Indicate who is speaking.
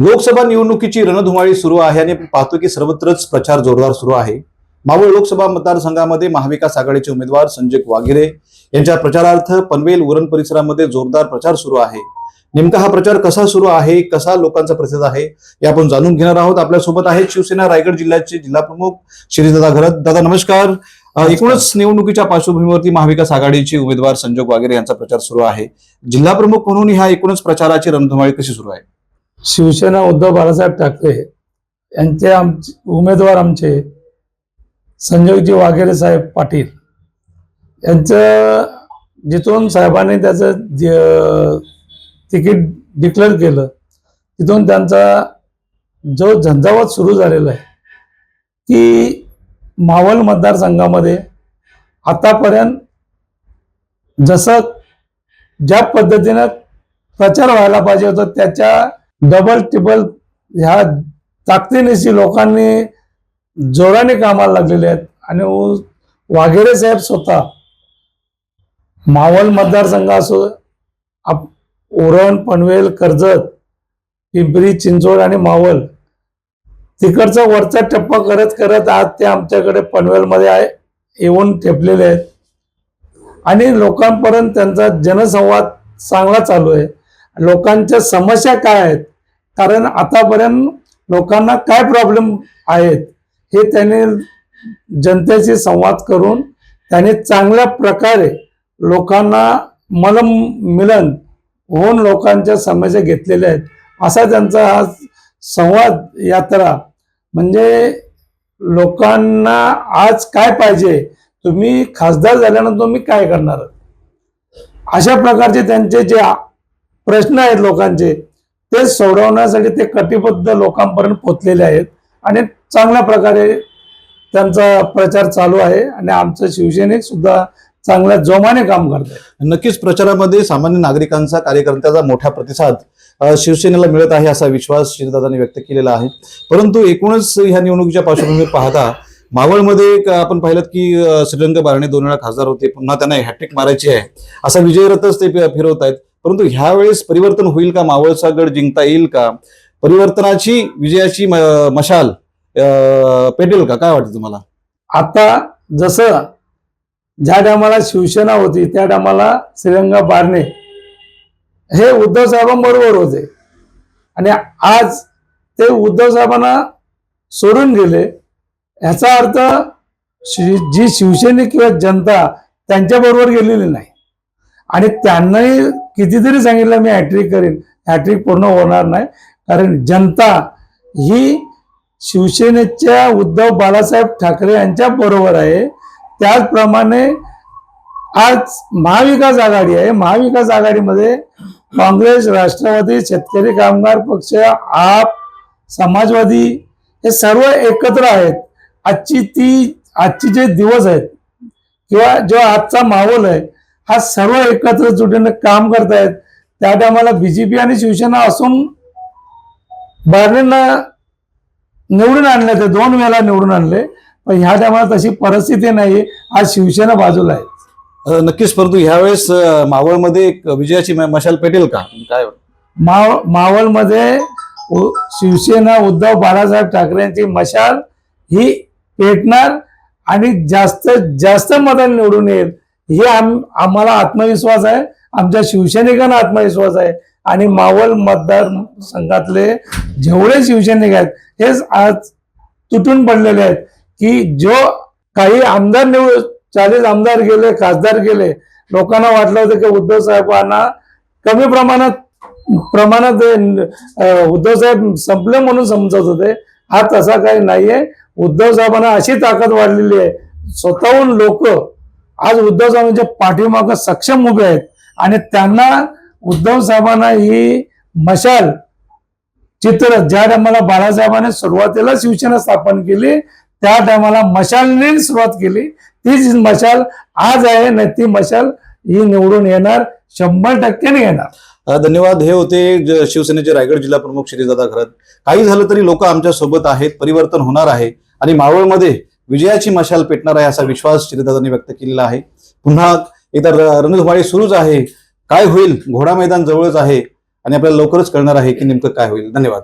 Speaker 1: लोकसभा निवडणुकीची रणधुमाळी सुरू आहे आणि आपण पाहतो की सर्वत्रच प्रचार जोरदार सुरू आहे. मावळ लोकसभा मतदारसंघामध्ये महाविकास आघाडीचे उमेदवार संजय वाघेरे यांच्या प्रचारार्थ पनवेल उरण परिसरामध्ये जोरदार प्रचार सुरू आहे. नेमका हा प्रचार कसा सुरू आहे कसा लोकांचा प्रतिसाद आहे हे आपण जाणून घेणार आहोत. आपल्यासोबत आहेत शिवसेना रायगड जिल्ह्याचे जिल्हा प्रमुख श्रीदादा घरत. दादा नमस्कार. एकूणच निवडणुकीच्या पार्श्वभूमीवरती महाविकास आघाडीचे उमेदवार संजोग वाघेरे यांचा प्रचार सुरू आहे. जिल्हा प्रमुख म्हणून ह्या एकूणच प्रचाराची रणधुमाळी कशी सुरू आहे?
Speaker 2: शिवसेना उद्धव बाळासाहेब ठाकरे यांचे आमचे उमेदवार आमचे संजयजी वाघेरे साहेब पाटील यांचं जिथून साहेबांनी त्याचं जे- तिकीट डिक्लेअर केलं तिथून त्यांचा जो झंझावात सुरू झालेला आहे की मावल मतदारसंघामध्ये आतापर्यंत जसं ज्या पद्धतीनं प्रचार व्हायला पाहिजे होता त्याच्या डबल टिबल ह्या ताकदीनिशी लोकांनी जोराने कामाला लागलेले आहेत. आणि वाघेरे साहेब स्वतः मावळ मतदारसंघ असो आप- उरण पनवेल कर्जत पिंपरी चिंचवड आणि मावळ तिकडचा वरचा टप्पा करत करत आज ते आमच्याकडे पनवेलमध्ये आहे येऊन ठेपलेले आहेत. आणि लोकांपर्यंत त्यांचा जनसंवाद चांगला चालू आहे. लोकांच्या समस्या काय आहेत? कारण आतापर्यंत लोकांना काय प्रॉब्लेम आहेत हे त्यांनी जनतेशी संवाद करून त्याने चांगल्या प्रकारे लोकांना मलम मिलन होऊन लोकांच्या समस्या घेतलेल्या आहेत. असा त्यांचा हा संवाद यात्रा म्हणजे लोकांना आज काय पाहिजे तुम्ही खासदार झाल्यानंतर तुम्ही काय करणार? अशा प्रकारचे त्यांचे जे प्रश्न आहेत लोकांचे ते सोडवण्यासाठी ते कटिबद्ध लोकांपर्यंत पोचलेले आहेत. आणि चांगल्या प्रकारे त्यांचा प्रचार चालू आहे आणि आमचं शिवसैनिक सुद्धा चांगल्या जोमाने काम करत आहे
Speaker 1: नक्कीच प्रचारामध्ये सामान्य नागरिकांचा कार्यकर्त्याचा मोठा प्रतिसाद शिवसेनेला मिळत आहे असा विश्वास श्रीदादांनी व्यक्त केलेला आहे. परंतु एकूणच ह्या निवडणुकीच्या पार्श्वभूमीवर पाहता मावळमध्ये एक आपण पाहिलं की श्रीरंग बारणे दोन वेळा खासदार होते पुन्हा त्यांना हॅट्रिक मारायची आहे असा विजयरथच ते फिरवत आहेत परंतु ह्यावेळेस परिवर्तन होईल का? मावळचा गड जिंकता येईल का? परिवर्तनाची विजयाची मशाल पेटेल का? काय वाटतं तुम्हाला?
Speaker 2: आता जसं ज्या टायमाला शिवसेना होती त्या टायमाला श्रीरंगा बारणे हे उद्धव साहेबांबरोबर होते. आणि आज ते उद्धव साहेबांना सोडून गेले. ह्याचा अर्थ शि- जी शिवसैनिक किंवा जनता त्यांच्याबरोबर गेलेली नाही. आणि त्यांनाही कितीतरी सांगितलं मी हॅट्रिक करीन. हॅट्रिक पूर्ण होणार नाही. कारण जनता ही शिवसेनेच्या उद्धव बाळासाहेब ठाकरे यांच्या बरोबर आहे. त्याचप्रमाणे आज महाविकास आघाडी आहे. महाविकास आघाडीमध्ये काँग्रेस राष्ट्रवादी शेतकरी कामगार पक्ष आप समाजवादी हे सर्व एकत्र आहेत. आजची ती आजची जे दिवस आहेत किंवा जो आजचा माहोल आहे हा सर्व एकत्र जुटीने काम करतायत. त्या टायमाला बीजेपी आणि शिवसेना असून बारणेंना निवडून आणले ते दोन वेळा निवडून आणले. पण ह्या टायमाला तशी परिस्थिती नाही. आज शिवसेना बाजूला आहे.
Speaker 1: नक्कीच परंतु ह्यावेळेस मावळमध्ये एक विजयाची मशाल पेटेल का? काय?
Speaker 2: माव मावळमध्ये शिवसेना उद्धव बाळासाहेब ठाकरे यांची मशाल ही पेटणार आणि जास्त जास्त मतांनी निवडून येईल. हे आम आम्हाला आत्मविश्वास आहे. आमच्या शिवसैनिकांना आत्मविश्वास आहे. आणि मावळ मतदार संघातले जेवढे शिवसैनिक आहेत हेच आज तुटून पडलेले आहेत की जो काही आमदार निवड चाळीस आमदार गेले खासदार गेले लोकांना वाटलं होतं की उद्धव साहेबांना कमी प्रमाणात प्रमाणात उद्धव साहेब संपले म्हणून समजत होते. हा तसा काही नाहीये. उद्धव साहेबांना अशी ताकद वाढलेली आहे. स्वतःहून लोक आज उद्धव साहेबांच्या पाठीमागं सक्षम उभे आहेत आणि त्यांना उद्धव साहेबांना ही मशाल चित्र ज्या टायमाला बाळासाहेबांनी सुरुवातीला शिवसेना स्थापन केली त्या टायमाला मशालने सुरुवात केली. तीच मशाल आज आहे ना ती मशाल ही निवडून येणार शंभर टक्क्याने येणार.
Speaker 1: धन्यवाद. हे होते शिवसेनेचे रायगड जिल्हा प्रमुख श्रीदादा खरत. काही झालं तरी लोक आमच्यासोबत आहेत परिवर्तन होणार आहे. आणि मावळमध्ये विजयाची मशाल पेटणार आहे असा विश्वास श्रीदादांनी व्यक्त केलेला आहे. पुन्हा एकदा रणधुमाळी सुरूच आहे. काय होईल? घोडा मैदान जवळच आहे आणि आपल्याला लवकरच कळणार आहे की नेमकं काय होईल. धन्यवाद.